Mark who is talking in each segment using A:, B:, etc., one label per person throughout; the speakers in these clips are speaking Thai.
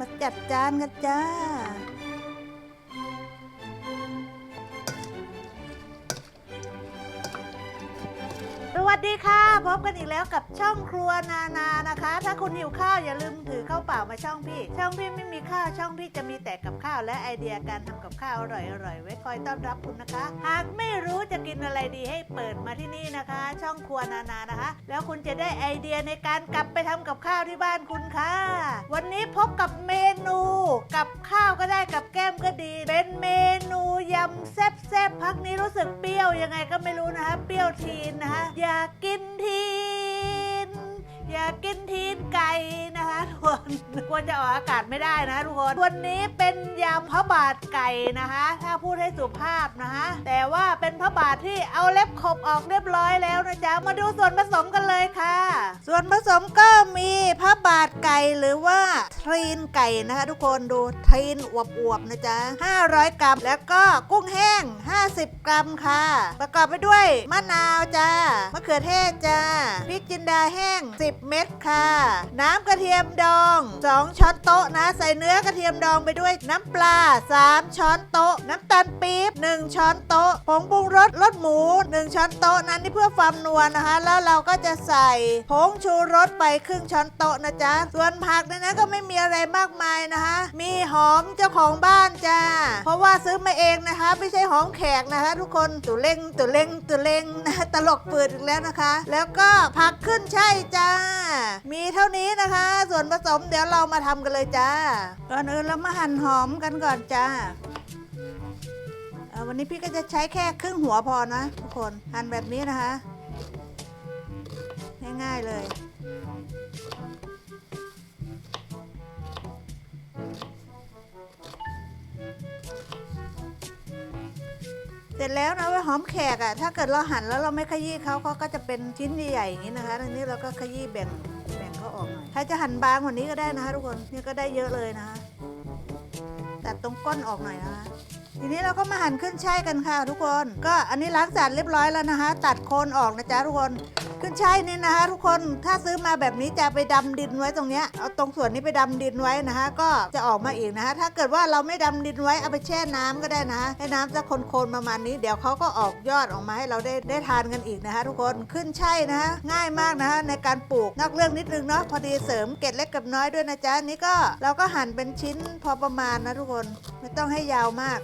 A: มาจัดจานกันจ้า สวัสดีค่ะ พบกันอีกแล้วกับช่องครัวนานานะคะ ถ้าคุณหิวข้าวอย่าลืมถือข้าวเปล่ามาช่องพี่ ช่องพี่ไม่มีข้าวช่องพี่จะมีแต่กับข้าวและไอเดียการทำกับข้าวอร่อยๆไว้คอยต้อนรับคุณนะคะ หากไม่รู้จะกินอะไรดีให้เปิดมาที่นี่นะคะ ช่องครัวนานานะคะ แล้วคุณจะได้ไอเดียในการกลับไปทำกับข้าวที่บ้านคุณค่ะ วันนี้พบกับเมนู กับข้าวก็ได้กับแก้มก็ดีเป็นเมน ยำแซ่บๆพักนี้รู้สึกเปรี้ยวยังไงก็ไม่รู้นะคะเปรี้ยวทีนนะคะอยากกินที อย่ากกินทีนไก่นะคะทุกคนควรจะออกอากาศไม่ได้นะทุกคนวันนี้เป็นยำพระบาทไก่นะคะ ถ้าพูดให้สุภาพนะคะแต่ว่าเป็นพระบาทที่เอาเล็บขบออกเรียบร้อยแล้วนะจ๊ะมาดูส่วนผสมกันเลยค่ะ ส่วนผสมก็มีพระบาทไก่หรือว่าทรีนไก่นะคะ ทุกคนดูทรีนอวบๆนะจ๊ะ500 กรัมแล้วก็กุ้งแห้ง 50 กรัมค่ะ ประกอบไปด้วยมะนาวจ้ามะเขือเทศจ้าพริกจินดาแห้ง 10 เม็ดค่ะ น้ำกระเทียมดอง 2 ช้อนโต๊ะนะ ใส่เนื้อกระเทียมดองไปด้วยน้ำปลา 3 ช้อนโต๊ะ น้ำตาลปี๊บ 1 ช้อนโต๊ะ ผงปรุงรสรสหมู 1 ช้อนโต๊ะนั้นนี่เพื่อความนัวนะคะ แล้วเราก็จะใส่ผงชูรสไปครึ่งช้อนโต๊ะนะจ๊ะ ส่วนผักในนั้นก็ไม่มีอะไรมากมายนะคะ มีหอมเจ้าของบ้านจ้า เพราะว่าซื้อมาเองนะคะ ไม่ใช่หอมแขกนะคะทุกคนตุเล่งตุเล่งตุเล่งนะตลกเปิดอีกแล้วนะคะ แล้วก็ผักขึ้นใช่ายจ้า มีเท่านี้นะคะ ส่วนผสมเดี๋ยวเรามาทำกันเลยจ้าก่อนอื่นเรามาหั่นหอมกันก่อนจ้าวันนี้พี่ก็จะใช้แค่ครึ่งหัวพอนะทุกคนหั่นแบบนี้นะคะ ง่ายๆเลย เสร็จแล้วนะเว่าหอมแขกอะ่ะถ้าเกิดเราหั่นแล้วเราไม่ขยี้เขาเขาก็จะเป็นชิ้นใหญ่ๆอย่างนี้นะคะทีนี้เราก็ขยี้แบ่งแบ่งเขาออกหน่อยใครจะหั่นบางกว่านี้ก็ได้นะคะ ทุกคนนี่ก็ได้เยอะเลยนะคะตัดตรงก้นออกหน่อยนะคะ ทีนี้เราก็มาหั่นขึ้นช่ายกันค่ะ ทุกคน ก็อันนี้ล้างจานเรียบร้อยแล้วนะคะ ตัดโคนออกนะจ๊ะทุกคน ขึ้นช่ายนี่นะคะ ทุกคนถ้าซื้อมาแบบนี้จะไปดำดินไว้ตรงเนี้ยเอาตรงส่วนนี้ไปดำดินไว้นะคะ ก็จะออกมาอีกนะคะถ้าเกิดว่าเราไม่ดำดินไว้เอาไปแช่น้ำก็ได้นะะให้น้ำจะโคนๆประมาณนี้ เดี๋ยวเขาก็ออกยอดออกมาให้เราได้ได้ทานกันอีกนะคะ ทุกคนขึ้นช่ายนะคะง่ายมากนะคะในการปลูกนอกเรื่องนิดนึงเนาะพอดีเสริมเกล็ดเล็กกับน้อยด้วยนะจ๊ะนี่ก็เราก็หั่นเป็นชิ้นพอประมาณนะทุกคนไม่ต้องให้ยาวมาก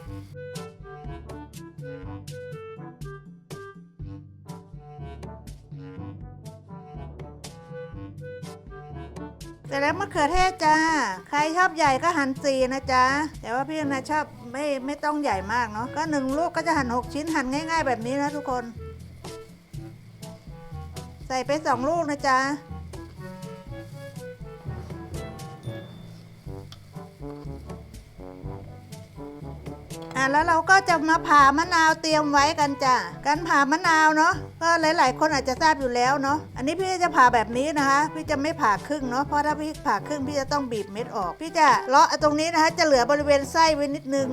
A: เสร็จแล้วมะเขือเทศจ้า ใครชอบใหญ่ก็หั่นสี่นะจ๊ะ แต่ว่าพี่นะชอบไม่ไม่ต้องใหญ่มากเนาะ ก็หนึ่งลูกก็จะหั่นหกชิ้นหั่นง่าย ๆ แบบนี้นะทุกคน ใส่ไปสองลูกนะจ๊ะ อะแล้วเราก็จะมาผ่ามะนาวเตรียมไว้กันจ้ะการผ่ามะนาวเนาะก็หลาย ๆ คนอาจจะทราบอยู่แล้วเนาะอันนี้พี่จะผ่าแบบนี้นะคะ พี่จะไม่ผ่าครึ่งเนาะเพราะถ้าพี่ผ่าครึ่งพี่จะต้องบีบเม็ดออก พี่จะเลาะตรงนี้นะคะ จะเหลือบริเวณไส้ไว้นิดนึง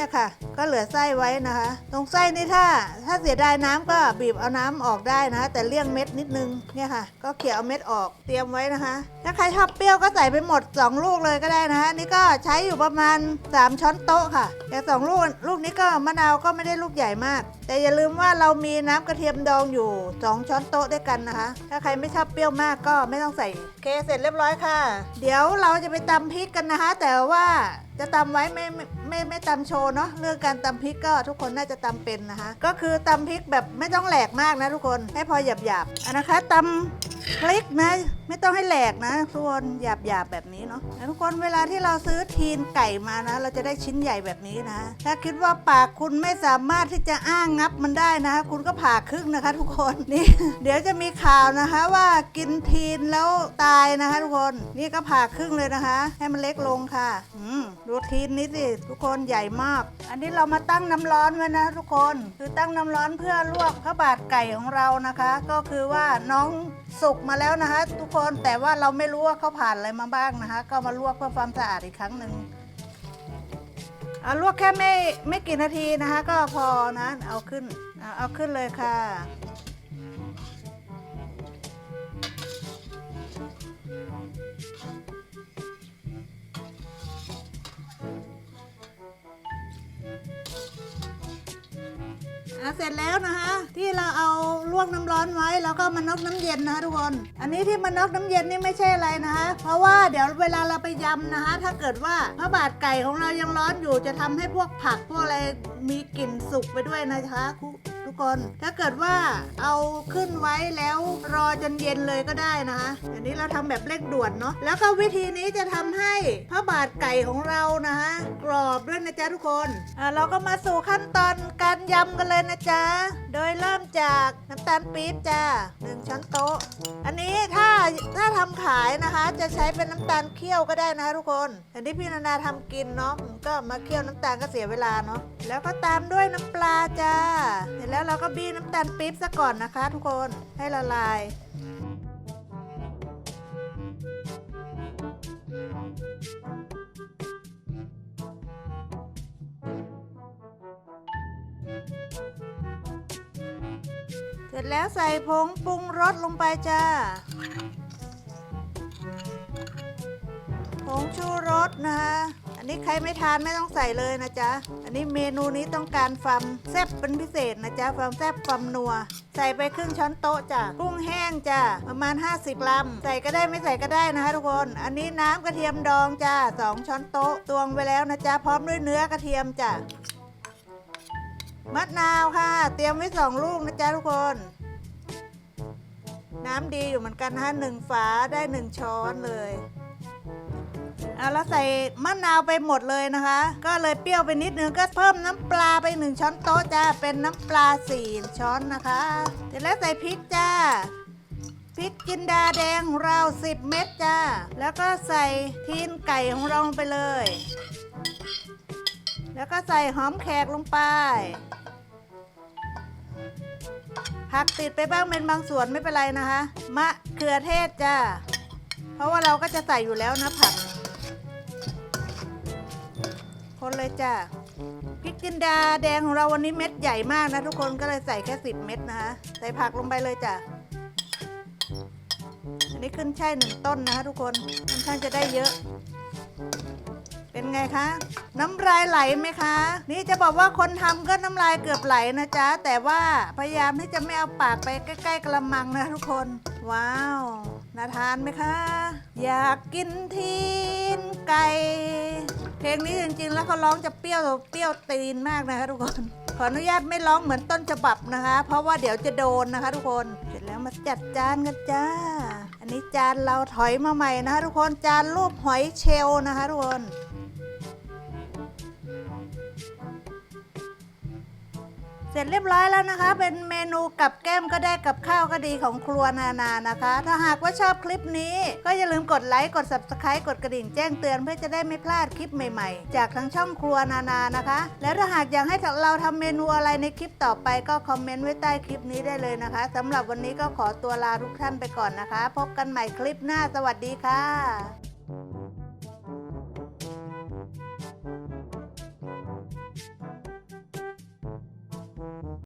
A: เนี่ยค่ะ ก็เหลือไส้ไว้นะคะ ตรงไส้นี่ถ้า ถ้าเสียดายน้ำก็บีบเอาน้ำออกได้นะคะ แต่เลี่ยงเม็ดนิดนึงเนี่ยค่ะ ก็เขี่ยเอาเม็ดออกเตรียมไว้นะคะ ถ้าใครชอบเปรี้ยวก็ใส่ไปหมด 2 ลูกเลยก็ได้นะคะนี่ก็ใช้อยู่ประมาณ 3 ช้อนโต๊ะค่ะ แต่สองลูกลูกนี้ก็มะนาวก็ไม่ได้ลูกใหญ่มาก แต่อย่าลืมว่าเรามีน้ำกระเทียมดองอยู่ 2 ช้อนโต๊ะด้วยกันนะคะ ถ้าใครไม่ชอบเปรี้ยวมากก็ไม่ต้องใส่เคเสร็จเรียบร้อยค่ะ เดี๋ยวเราจะไปตำพริกกันนะคะ แต่ว่า จะตำไว้ไม่ไม่ไม่ไม่ตำโชว์เนาะเรื่องการตำพริกก็ทุกคนน่าจะตำเป็นนะคะ ก็คือตำพริกแบบไม่ต้องแหลกมากนะทุกคนให้พอหยาบหยาบๆอันนะคะตำพริกนะ ไม่ต้องให้แหลกนะทุกคนหยาบหยาบๆแบบนี้เนาะทุกคนเวลาที่เราซื้อทีนไก่มานะ เราจะได้ชิ้นใหญ่แบบนี้นะ ถ้าคิดว่าปากคุณไม่สามารถที่จะอ้างงับมันได้นะ คุณก็ผ่าครึ่งนะคะ ทุกคนนี่ เดี๋ยวจะมีข่าวนะคะว่ากินทีนแล้วตายนะคะ ทุกคนนี่ก็ผ่าครึ่งเลยนะคะ ให้มันเล็กลงค่ะอดูทีนนี้สิทุกคนใหญ่มาก อันนี้เรามาตั้งน้ำร้อนไว้นะ ทุกคนคือตั้งน้ำร้อนเพื่อลวกพระบาทไก่ของเรานะคะ ก็คือว่าน้องสุกมาแล้วนะคะ ทุกคนแต่ว่าเราไม่รู้ว่าเขาผ่านอะไรมาบ้างนะคะ ก็มาลวกเพื่อความสะอาดอีกครั้งหนึ่งเอาลวกแค่ไม่ไม่กี่นาทีนะคะ ก็พอนะ เอาขึ้นเอาเอาขึ้นเลยค่ะ เสร็จแล้วนะคะ ที่เราเอาลวกน้ำร้อนไว้แล้วก็มานอกน้ำเย็นนะคะทุกคน อันนี้ที่มานอกน้ำเย็นนี่ไม่ใช่อะไรนะคะ เพราะว่าเดี๋ยวเวลาเราไปยำนะคะ ถ้าเกิดว่าพระบาทไก่ของเรายังร้อนอยู่จะทำให้พวกผักพวกอะไรมีกลิ่นสุกไปด้วยนะคะคุ ทุกคน ถ้าเกิดว่าเอาขึ้นไว้แล้วรอจนเย็นเลยก็ได้นะคะอันนี้เราทำแบบเร่งด่วนเนาะ แล้วก็วิธีนี้จะทำให้พระบาทไก่ของเรานะคะกรอบด้วยนะจ๊ะทุกคน อ่าเราก็มาสู่ขั้นตอนการยำกันเลยนะจ๊ะ โดยเริ่ม จากน้ำตาลปี๊บจ้าหนึ่งช้อนโต๊ะ อันนี้ถ้าถ้าทำขายนะคะ จะใช้เป็นน้ำตาลเคี่ยวก็ได้นะคะทุกคนแต่ที่พี่นานาทำกินเนาะก็มาเคี่ยวน้ำตาลก็เสียเวลาเนาะแล้วก็ตามด้วยน้ำปลาจ้าเสร็จแล้วเราก็บี้น้ำตาลปี๊บซะก่อนนะคะ ทุกคนให้ละลาย แล้วใส่ผงปรุงรสลงไปจ้า ผงชูรสนะคะอันนี้ใครไม่ทานไม่ต้องใส่เลยนะจ๊ะ อันนี้เมนูนี้ต้องการความแซ่บเป็นพิเศษนะจ๊ะความแซ่บความนัว ใส่ไปครึ่งช้อนโต๊ะจ้ะ กุ้งแห้งจ้ะ ประมาณ 50กรัม ใส่ก็ได้ไม่ใส่ก็ได้นะคะทุกคน อันนี้น้ำกระเทียมดองจ้ะ2ช้อนโต๊ะ ตวงไปแล้วนะจ๊ะ พร้อมด้วยเนื้อกระเทียมจ้ะมะนาวค่ะ เตรียมไว้สองลูกนะจ๊ะทุกคน น้ำดีอยู่เหมือนกันนะคะหนึ่งฝาได้หนึ่งช้อนเลยอะแล้วใส่มะนาวไปหมดเลยนะคะ ก็เลยเปรี้ยวไปนิดนึงก็เพิ่มน้ำปลาไปหนึ่งช้อนโต๊ะจ้าเป็นน้ำปลาสี่ช้อนนะคะเสร็จแล้วใส่พริกจ้าพริกจินดาแดงของเรา 10 เม็ดจ้า แล้วก็ใส่ทีนไก่ของเราลงไปเลย แล้วก็ใส่หอมแขกลงไป ผักติดไปบ้างเป็นบางส่วนไม่เป็นไรนะคะ มะเขือเทศจ้า เพราะว่าเราก็จะใส่อยู่แล้วนะผัก คนเลยจ้าพริกจินดาแดงของเราวันนี้เม็ดใหญ่มากนะทุกคนก็เลยใส่แค่สิบเม็ดนะคะ ใส่ผักลงไปเลยจ้ะอันนี้ขึ้นช่ายหนึ่งต้นนะคะทุกคนค่อนข้างจะได้เยอะ เป็นไงคะ น้ำลายไหลไหมคะ นี่จะบอกว่าคนทำก็น้ำลายเกือบไหลนะจ๊ะ แต่ว่าพยายามที่จะไม่เอาปากไปใกล้ ๆกระมังนะทุกคน ว้าวน่าทานไหมคะ อยากกินทีนไก่ เพลงนี้จริงๆ แล้วเขาร้องจะเปรี้ยวเปรี้ยวตีนมากนะคะทุกคน ขออนุญาตไม่ร้องเหมือนต้นฉบับนะคะ เพราะว่าเดี๋ยวจะโดนนะคะทุกคน เสร็จแล้วมาจัดจานกันจ้า อันนี้จานเราถอยมาใหม่นะคะทุกคน จานรูปหอยเชลล์นะคะทุกคน เสร็จเรียบร้อยแล้วนะคะ เป็นเมนูกับแก้มก็ได้กับข้าวก็ดีของครัวนานานะคะ ถ้าหากว่าชอบคลิปนี้ ก็อย่าลืมกดไลค์กด subscribe กดกระดิ่งแจ้งเตือนเพื่อจะได้ไม่พลาดคลิปใหม่ๆ จากทั้งช่องครัวนานานะคะ แล้วถ้าหากอยากให้เราทำเมนูอะไรในคลิปต่อไปก็คอมเมนต์ไว้ใต้คลิปนี้ได้เลยนะคะสำหรับวันนี้ก็ขอตัวลาทุกท่านไปก่อนนะคะ พบกันใหม่คลิปหน้าสวัสดีค่ะ